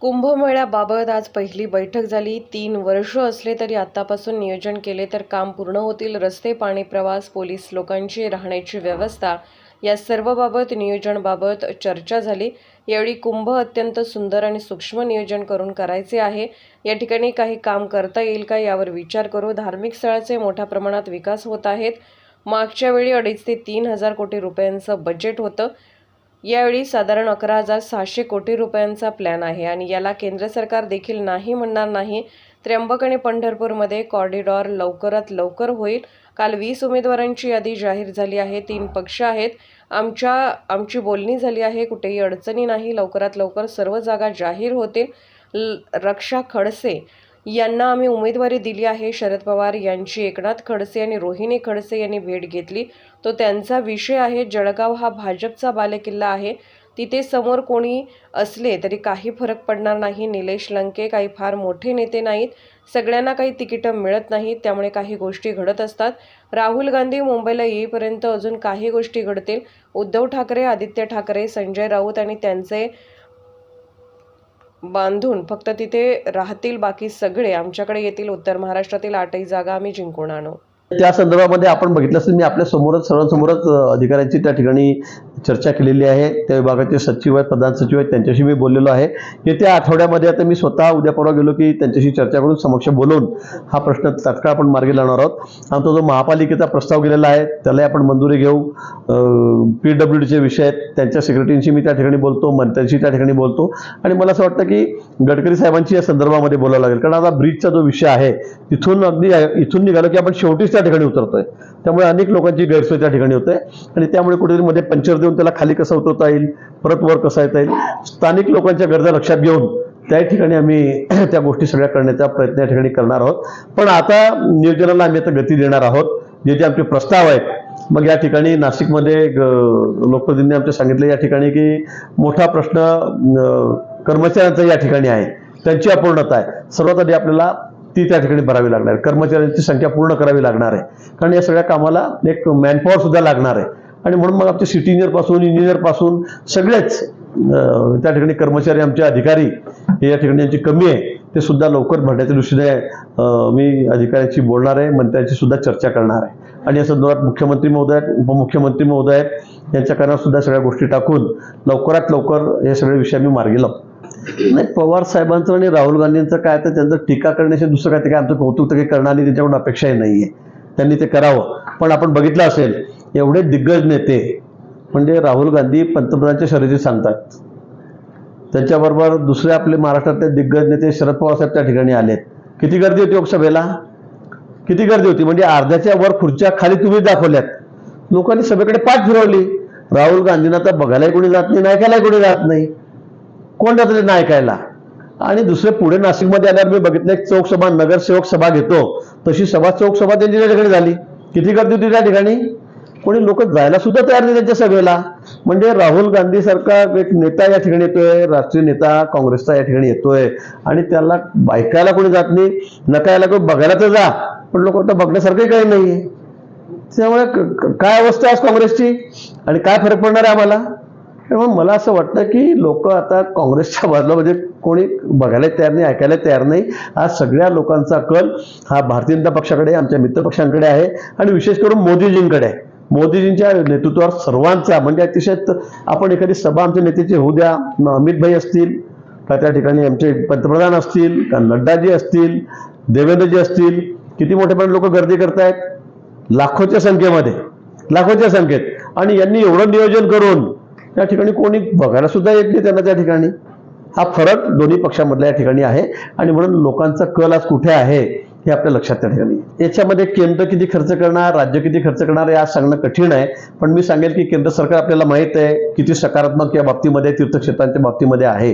कुंभमेळ्याबाबत आज पहिली बैठक झाली. तीन वर्ष असले तरी आतापासून नियोजन केले तर काम पूर्ण होतील. रस्ते पाणी प्रवास पोलीस लोकांची राहण्याची व्यवस्था या सर्वबाबत नियोजनबाबत चर्चा झाली. यावेळी कुंभ अत्यंत सुंदर आणि सूक्ष्म नियोजन करून करायचे आहे. या ठिकाणी काही काम करता येईल का यावर विचार करू. धार्मिक स्थळाचे मोठ्या प्रमाणात विकास होत आहेत. मागच्या वेळी अडीच ते तीन हजार कोटी रुपयांचं बजेट होतं. यावेळी साधारण अकरा हजार सहाशे कोटी रुपयांचा प्लॅन आहे आणि याला केंद्र सरकार देखील नाही म्हणणार नाही. त्र्यंबक आणि पंढरपूरमध्ये कॉरिडॉर लवकरात लवकर होईल. काल वीस उमेदवारांची यादी जाहीर झाली आहे. तीन पक्ष आहेत. आमच्या आमची बोलणी झाली आहे. कुठेही अडचणी नाही. लवकरात लवकर सर्व जागा जाहीर होतील. ल- रक्षा खडसे यांना आम्ही उमेदवारी दिली आहे. शरद पवार यांची एकनाथ खडसे आणि रोहिणी खडसे यांनी भेट घेतली. तो त्यांचा विषय आहे. जळगाव हा भाजपचा बालेकिल्ला आहे. तिथे समोर कोणी असले तरी काही फरक पडणार नाही. निलेश लंके काही फार मोठे नेते नाहीत. सगळ्यांना काही तिकीटं मिळत नाहीत. त्यामुळे काही गोष्टी घडत असतात. राहुल गांधी मुंबईला येईपर्यंत अजून काही गोष्टी घडतील. उद्धव ठाकरे आदित्य ठाकरे संजय राऊत आणि त्यांचे बांधून फक्त तिथे राहतील बाकी सगळे. आमच्याकडे येतील उत्तर महाराष्ट्रातील आठही जागा आम्ही जिंकून आणू. त्या संदर्भामध्ये आपण बघितलं असेल मी आपल्या समोरच सर्वांसमोरच अधिकाऱ्यांची त्या ठिकाणी चर्चा केलेली आहे. त्या विभागाचे सचिव आहेत प्रधान सचिव आहेत त्यांच्याशी मी बोललेलो आहे. येत्या आठवड्यामध्ये आता मी स्वतः उद्या परवा गेलो की त्यांच्याशी चर्चा करून समक्ष बोलवून हा प्रश्न तात्काळ आपण मार्गी लावणार आहोत. आमचा जो महापालिकेचा प्रस्ताव गेलेला आहे त्यालाही आपण मंजुरी घेऊ. पी डब्ल्यू डीचे विषय आहेत त्यांच्या सेक्रेटरींशी मी त्या ठिकाणी बोलतो मंत्र्यांशी त्या ठिकाणी बोलतो. आणि मला असं वाटतं की गडकरी साहेबांची या संदर्भामध्ये बोलावं लागेल. कारण आता ब्रिजचा जो विषय आहे तिथून अगदी इथून निघालो की आपण शेवटीच त्या ठिकाणी उतरतोय. त्यामुळे अनेक लोकांची गैरसोय त्या ठिकाणी होते. आणि त्यामुळे कुठेतरी मध्ये पंचर देऊन त्याला खाली कसं उतरता येईल परत वर कसा येता येईल. स्थानिक लोकांच्या गरजा लक्षात घेऊन त्या ठिकाणी आम्ही त्या गोष्टी सगळ्या करण्याचा प्रयत्न या ठिकाणी करणार आहोत. पण आता नियोजनाला आम्ही आता गती देणार आहोत. जे जे आमचे प्रस्ताव आहेत मग या ठिकाणी नाशिकमध्ये ग- लोकप्रतिनिधींनी आमच्या सांगितलं या ठिकाणी की मोठा प्रश्न कर्मचाऱ्यांचा या ठिकाणी आहे. त्यांची अपूर्णता आहे. सर्वात आधी आपल्याला ती त्या ठिकाणी भरावी लागणार आहे. कर्मचाऱ्यांची संख्या पूर्ण करावी लागणार आहे. कारण या सगळ्या कामाला एक मॅनपॉवर सुद्धा लागणार आहे. आणि म्हणून मग आमचे सिटी इंजिनियरपासून इंजिनियरपासून सगळेच त्या ठिकाणी कर्मचारी आमचे अधिकारी हे या ठिकाणी यांची कमी आहे. ते सुद्धा लवकर भरण्याच्या दृष्टीने मी अधिकाऱ्यांशी बोलणार आहे मंत्र्यांची सुद्धा चर्चा करणार आहे. आणि या संदर्भात मुख्यमंत्री महोदय उपमुख्यमंत्री महोदय आहेत यांच्या कानावर सुद्धा सगळ्या गोष्टी टाकून लवकरात लवकर हे सगळे विषय आम्ही मार्गी लावू. नाही पवार साहेबांचं आणि राहुल गांधींचं काय तर त्यांचं टीका करण्याशी दुसरं काय ते काय आमचं कौतुक तर काही करणार नाही त्यांच्याकडून अपेक्षाही नाही आहे त्यांनी ते करावं. पण आपण बघितलं असेल एवढे दिग्गज नेते म्हणजे राहुल गांधी पंतप्रधानच्या शर्यतीत सांगतात. त्याच्याबरोबर दुसरे आपले महाराष्ट्रातले दिग्गज नेते शरद पवार साहेब त्या ठिकाणी आलेत. किती गर्दी होती लोकसभेला? किती गर्दी होती? म्हणजे अर्ध्याच्या वर खुर्च्या खाली तुम्ही दाखवल्यात. लोकांनी सभेकडे पाठ फिरवली. राहुल गांधींना तर बघायलाही कोणी जात नाही नायकायलाही कोणी जात नाही. कोण जातं नाही ऐकायला? आणि दुसरे पुढे नाशिकमध्ये आल्यावर मी बघितलं एक चौक सभा नगरसेवक सभा घेतो. तशी सभा चौक सभा त्यांची त्या ठिकाणी झाली. किती गर्दी होती त्या ठिकाणी? कोणी लोक जायला सुद्धा तयार नाही त्यांच्या सभेला. म्हणजे राहुल गांधी सारखा एक नेता या ठिकाणी येतोय राष्ट्रीय नेता काँग्रेसचा या ठिकाणी येतोय. आणि त्याला ऐकायला कोणी जात नाही नकायला कोणी बघायला तर जा. पण लोक आता बघण्यासारखंही काही नाहीये. त्यामुळे क- काय अवस्था आज काँग्रेसची? आणि काय फरक पडणार आहे आम्हाला? त्यामुळे मला असं वाटतं की लोक आता काँग्रेसच्या बाजूला म्हणजे कोणी बघायला तयार नाही ऐकायला तयार नाही. आज सगळ्या लोकांचा कल हा भारतीय जनता पक्षाकडे आमच्या मित्रपक्षांकडे आहे. आणि विशेष करून मोदीजींकडे आहे. मोदीजींच्या नेतृत्वावर सर्वांचा म्हणजे अतिशय आपण एखादी सभा आमच्या नेत्याची होऊ द्या. अमित भाई असतील का त्या ठिकाणी आमचे पंतप्रधान असतील का नड्डाजी असतील देवेंद्रजी असतील. किती मोठेपणे लोक गर्दी करतायत? लाखोच्या संख्येमध्ये. लाखोच्या संख्येत. आणि यांनी एवढं नियोजन करून त्या ठिकाणी कोणी बघायला सुद्धा येत नाही त्यांना त्या ठिकाणी. हा फरक दोन्ही पक्षामधल्या या ठिकाणी आहे. आणि म्हणून लोकांचा कल आज कुठे आहे? हे आपल्या लक्षात त्या ठिकाणी याच्यामध्ये केंद्र किती खर्च करणार राज्य किती खर्च करणार या सांगणं कठीण आहे. पण मी सांगेल की केंद्र सरकार आपल्याला माहीत आहे किती सकारात्मक या बाबतीमध्ये तीर्थक्षेत्रांच्या बाबतीमध्ये आहे.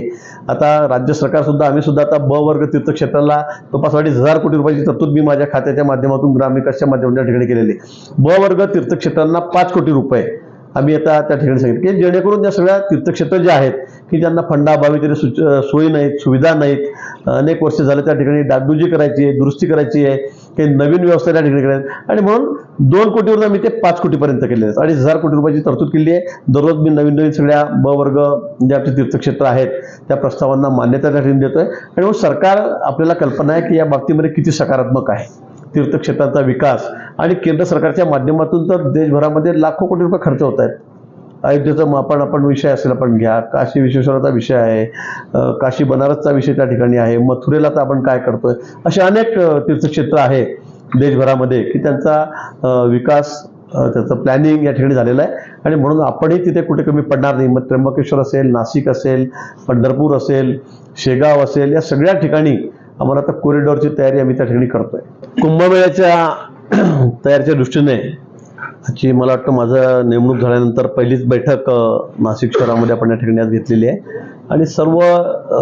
आता राज्य सरकार सुद्धा आम्ही सुद्धा आता ब वर्ग तीर्थक्षेत्राला जवळपास अडीच हजार कोटी रुपयाची तरतूद मी माझ्या खात्याच्या माध्यमातून ग्रामविकासच्या माध्यमातून त्या ठिकाणी केलेली ब वर्ग तीर्थक्षेत्रांना पाच कोटी रुपये. आम्ही आता त्या ठिकाणी सांगितलं की जेणेकरून त्या सगळ्या तीर्थक्षेत्र जे आहेत की ज्यांना फंडाअभावी तरी सुच सोयी नाहीत सुविधा नाहीत अनेक वर्ष झाले त्या ठिकाणी डागडुजी करायची आहे दुरुस्ती करायची आहे काही नवीन व्यवस्था त्या ठिकाणी करायची आणि म्हणून दोन कोटीवरून आम्ही ते पाच कोटीपर्यंत केले आहेत. अडीच हजार कोटी रुपयाची तरतूद केली आहे. दररोज मी नवीन नवीन सगळ्या ब वर्ग जे आमचे तीर्थक्षेत्र आहेत त्या प्रस्तावांना मान्यता त्या ठिकाणी देतो आहे आणि मग सरकार आपल्याला कल्पना आहे की या बाबतीमध्ये किती सकारात्मक आहे. तीर्थक्षेत्राचा विकास आणि केंद्र सरकारच्या माध्यमातून तर देशभरामध्ये लाखो कोटी रुपये खर्च होत आहेत. अयोध्येचा आपण आपण विषय असेल आपण घ्या. काशी विश्वेश्वराचा विषय आहे. काशी बनारसचा विषय त्या ठिकाणी आहे. मथुरेला तर आपण काय करतोय? असे अनेक तीर्थक्षेत्र आहे देशभरामध्ये की त्यांचा विकास त्याचं प्लॅनिंग या ठिकाणी झालेलं आहे. आणि म्हणून आपणही तिथे कुठे कमी पडणार नाही. मग त्र्यंबकेश्वर असेल नाशिक असेल पंढरपूर असेल शेगाव असेल या सगळ्या ठिकाणी आम्हाला आता कॉरिडॉरची तयारी आम्ही त्या ठिकाणी करतोय. कुंभमेळ्याच्या तयारीच्या दृष्टीने आजची मला वाटतं माझं नेमणूक झाल्यानंतर पहिलीच बैठक नाशिक शहरामध्ये आपण या ठिकाणी आज घेतलेली आहे. आणि सर्व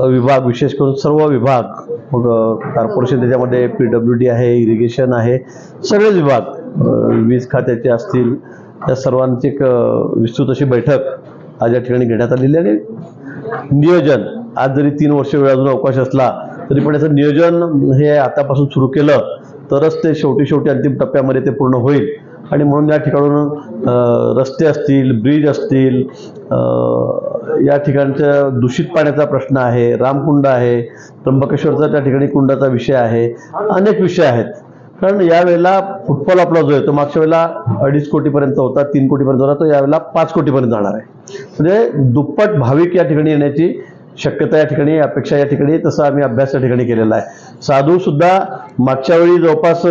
विभाग विशेष करून सर्व विभाग मग कॉर्पोरेशन त्याच्यामध्ये पी डब्ल्यू डी आहे इरिगेशन आहे सगळेच विभाग वीज खात्याचे असतील त्या सर्वांची एक विस्तृत अशी बैठक आज या ठिकाणी घेण्यात आलेली आहे. आणि नियोजन आज जरी तीन वर्ष वेळ अजून अवकाश असला तरी पण याचं नियोजन हे आतापासून सुरू केलं तरच ते शेवटी शेवटी अंतिम टप्प्यामध्ये ते पूर्ण होईल. आणि म्हणून या ठिकाणून रस्ते असतील ब्रिज असतील या ठिकाणच्या दूषित पाण्याचा प्रश्न आहे रामकुंड आहे त्र्यंबकेश्वरचा त्या ठिकाणी कुंडाचा विषय आहे अनेक विषय आहेत. कारण यावेळेला फुटबॉल आपला जो आहे तो मागच्या वेळेला अडीच कोटीपर्यंत होता तीन कोटीपर्यंत होता तो यावेळेला पाच कोटीपर्यंत जाणार आहे. म्हणजे दुप्पट भाविक या ठिकाणी येण्याची शक्यता या ठिकाणी अपेक्षा या ठिकाणी तसा आम्ही अभ्यास या ठिकाणी केलेला आहे. साधू सुद्धा मागच्या वेळी जवळपास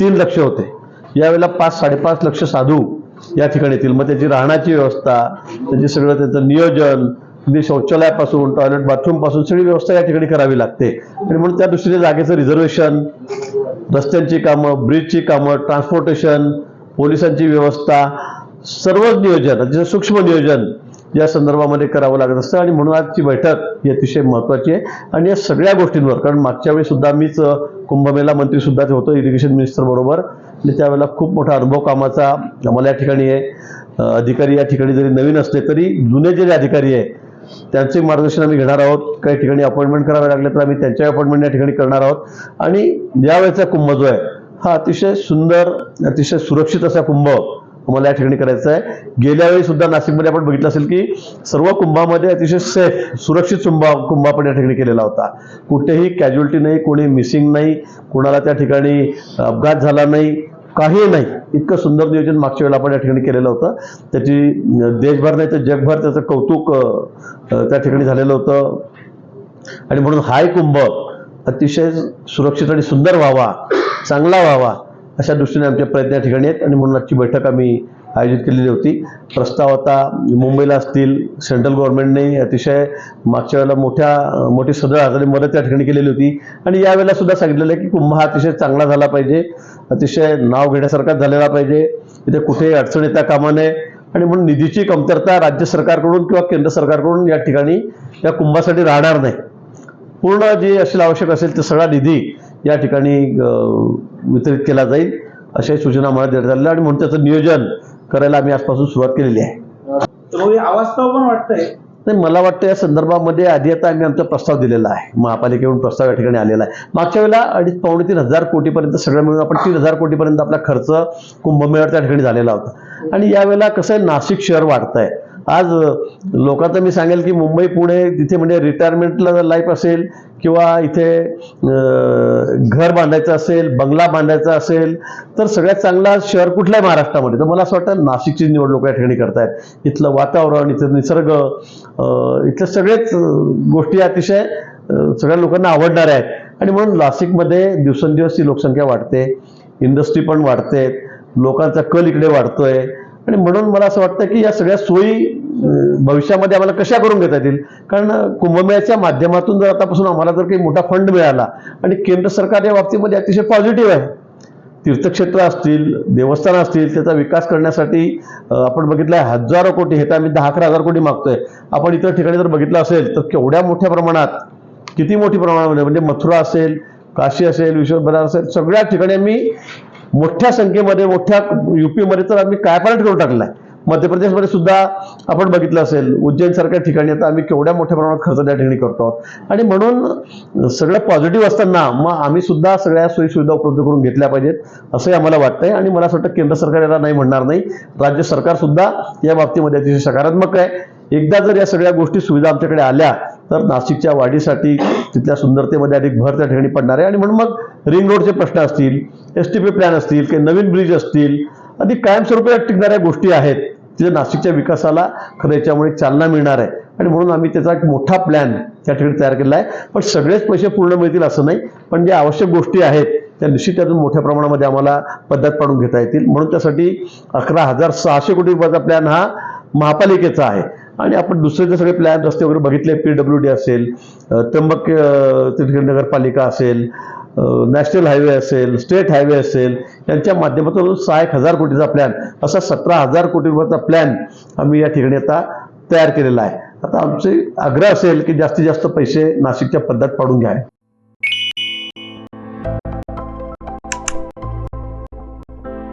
तीन लक्ष होते. यावेळेला पाच साडेपाच लक्ष साधू या ठिकाणी येतील मग त्याची राहण्याची व्यवस्था त्याची सगळं त्याचं नियोजन म्हणजे शौचालयापासून टॉयलेट बाथरूमपासून सगळी व्यवस्था या ठिकाणी करावी लागते. आणि म्हणून त्या दृष्टीने जागेचं रिझर्वेशन रस्त्यांची कामं ब्रिजची कामं ट्रान्सपोर्टेशन पोलिसांची व्यवस्था सर्वच नियोजन अतिशय सूक्ष्म नियोजन या संदर्भामध्ये करावं लागत असतं. आणि म्हणून आजची बैठक ही अतिशय महत्त्वाची आहे. आणि या सगळ्या गोष्टींवर कारण मागच्या वेळी सुद्धा मीच कुंभमेला मंत्री सुद्धा होतो इरिगेशन मिनिस्टर बरोबर आणि त्यावेळेला खूप मोठा अनुभव कामाचा आम्हाला या ठिकाणी आहे अधिकारी या ठिकाणी जरी नवीन असले तरी जुने जे अधिकारी आहे त्यांचे मार्गदर्शन आम्ही घेणार आहोत. काही ठिकाणी अपॉइंटमेंट करावे लागले तर आम्ही त्यांच्या अपॉइंटमेंट या ठिकाणी करणार आहोत. आणि यावेळेचा कुंभ जो आहे हा अतिशय सुंदर अतिशय सुरक्षित असा कुंभ तुम्हाला या ठिकाणी करायचं आहे. गेल्या वेळी सुद्धा नाशिकमध्ये आपण बघितलं असेल की सर्व कुंभामध्ये अतिशय सेफ सुरक्षित कुंभा कुंभ आपण या ठिकाणी केलेला होता. कुठेही कॅज्युअल्टी नाही कोणी मिसिंग नाही कोणाला त्या ठिकाणी अपघात झाला नाही काही नाही. इतकं सुंदर नियोजन मागच्या वेळेला आपण या ठिकाणी केलेलं होतं. त्याची देशभर नाही तर जगभर त्याचं कौतुक त्या ठिकाणी झालेलं होतं. आणि म्हणून हाय कुंभ अतिशय सुरक्षित आणि सुंदर व्हावा चांगला व्हावा अशा दृष्टीने आमच्या प्रयत्न या ठिकाणी आहेत. आणि म्हणून आजची बैठक आम्ही आयोजित केलेली होती. प्रस्ताव आता मुंबईला असतील सेंट्रल गव्हर्नमेंटने अतिशय मागच्या वेळेला मोठ्या मोठी सदळ आजारी मदत त्या ठिकाणी केलेली होती. आणि यावेळेला सुद्धा सांगितलेलं आहे की कुंभ हा अतिशय चांगला झाला पाहिजे. अतिशय नाव घेण्यासारखाच झालेला पाहिजे. इथे कुठेही अडचण येता कामा नये. आणि म्हणून निधीची कमतरता राज्य सरकारकडून किंवा केंद्र सरकारकडून या ठिकाणी या कुंभासाठी राहणार नाही. पूर्ण जे असेल आवश्यक असेल ते सगळा निधी या ठिकाणी वितरित केला जाईल अशाही सूचना मला देण्यात आलेल्या आणि म्हणून त्याचं नियोजन करायला आम्ही आजपासून सुरुवात केलेली आहे. पण वाटतंय. नाही मला वाटतं या संदर्भामध्ये आधी आता आम्ही आमचा प्रस्ताव दिलेला आहे. महापालिकेकडून प्रस्ताव या ठिकाणी आलेला आहे. मागच्या वेळेला अडीच पावणे तीन हजार कोटीपर्यंत सगळं मिळून आपण तीन हजार कोटीपर्यंत आपला खर्च कुंभमेळा त्या ठिकाणी झालेला होता. आणि यावेळेला कसं आहे नाशिक शहर वाढत आहे आज लोकांचं मी सांगेल की मुंबई पुणे तिथे म्हणजे रिटायरमेंटला लाईफ असेल किंवा इथे घर बांधायचं असेल बंगला बांधायचा असेल तर सगळ्यात चांगला शहर कुठलं आहे महाराष्ट्रामध्ये? तर मला असं वाटतं नाशिकची निवडणूक या ठिकाणी करतायत. इथलं वातावरण इथं निसर्ग इथल्या सगळेच गोष्टी अतिशय सगळ्या लोकांना आवडणाऱ्या आहेत. आणि म्हणून नाशिकमध्ये दिवसेंदिवस ही लोकसंख्या वाढते इंडस्ट्री पण वाढते लोकांचा कल इकडे वाढतोय. आणि म्हणून मला असं वाटतं की या सगळ्या सोयी भविष्यामध्ये आम्हाला कशा करून घेता येतील? कारण कुंभमेळ्याच्या माध्यमातून जर आतापासून आम्हाला जर काही मोठा फंड मिळाला आणि केंद्र सरकार या बाबतीमध्ये अतिशय पॉझिटिव्ह आहे. तीर्थक्षेत्र असतील देवस्थान असतील त्याचा विकास करण्यासाठी आपण बघितलं आहे हजारो कोटी हे तर आम्ही दहा अकरा हजार कोटी मागतोय. आपण इतर ठिकाणी जर बघितलं असेल तर केवढ्या मोठ्या प्रमाणात किती मोठी प्रमाणामध्ये म्हणजे मथुरा असेल काशी असेल विश्वभर असेल सगळ्या ठिकाणी आम्ही मोठ्या संख्येमध्ये मोठ्या युपीमध्ये तर आम्ही कायपालट करून टाकलाय? मध्य प्रदेशमध्ये सुद्धा आपण बघितलं असेल उज्जैन सारख्या ठिकाणी आता आम्ही केवढ्या मोठ्या प्रमाणात खर्च त्या ठिकाणी करतो आहोत. आणि म्हणून सगळं पॉझिटिव्ह असताना मग आम्ही सुद्धा सगळ्या सोयी सुविधा उपलब्ध करून घेतल्या पाहिजेत असंही आम्हाला वाटतंय. आणि मला असं वाटतं केंद्र सरकार याला नाही म्हणणार नाही. राज्य सरकार सुद्धा या बाबतीमध्ये अतिशय सकारात्मक आहे. एकदा जर या सगळ्या गोष्टी सुविधा आमच्याकडे आल्या तर नाशिकच्या वाढीसाठी तिथल्या सुंदरतेमध्ये अधिक भर त्या ठिकाणी पडणार आहे. आणि म्हणून मग रिंग रोडचे प्रश्न असतील एस टी पी प्लॅन असतील काही नवीन ब्रिज असतील अधिक कायमस्वरूपी टिकणाऱ्या गोष्टी आहेत तिथे नाशिकच्या विकासाला खरं याच्यामुळे चालना मिळणार आहे. आणि म्हणून आम्ही त्याचा एक मोठा प्लॅन त्या ठिकाणी तयार केलेला आहे. पण सगळेच पैसे पूर्ण मिळतील असं नाही पण ज्या आवश्यक गोष्टी आहेत त्या निश्चित त्यातून मोठ्या प्रमाणामध्ये आम्हाला पद्धत पाडून घेता येतील. म्हणून त्यासाठी अकरा हजार सहाशे कोटी रुपयाचा प्लॅन हा महापालिकेचा आहे. आणि आपण दुसरे जे सगळे प्लॅन रस्ते वगैरे बघितले. पी डब्ल्यू डी असेल त्र्यंबक अ, नगरपालिका असेल नॅशनल हायवे असेल स्टेट हायवे असेल यांच्या माध्यमातून सहा एक हजार कोटीचा प्लॅन असा सतरा हजार कोटी रुपयाचा प्लॅन आम्ही या ठिकाणी आता तयार केलेला आहे. आता आमचे आग्रह असेल की जास्तीत जास्त पैसे नाशिकच्या पद्धत पाडून घ्या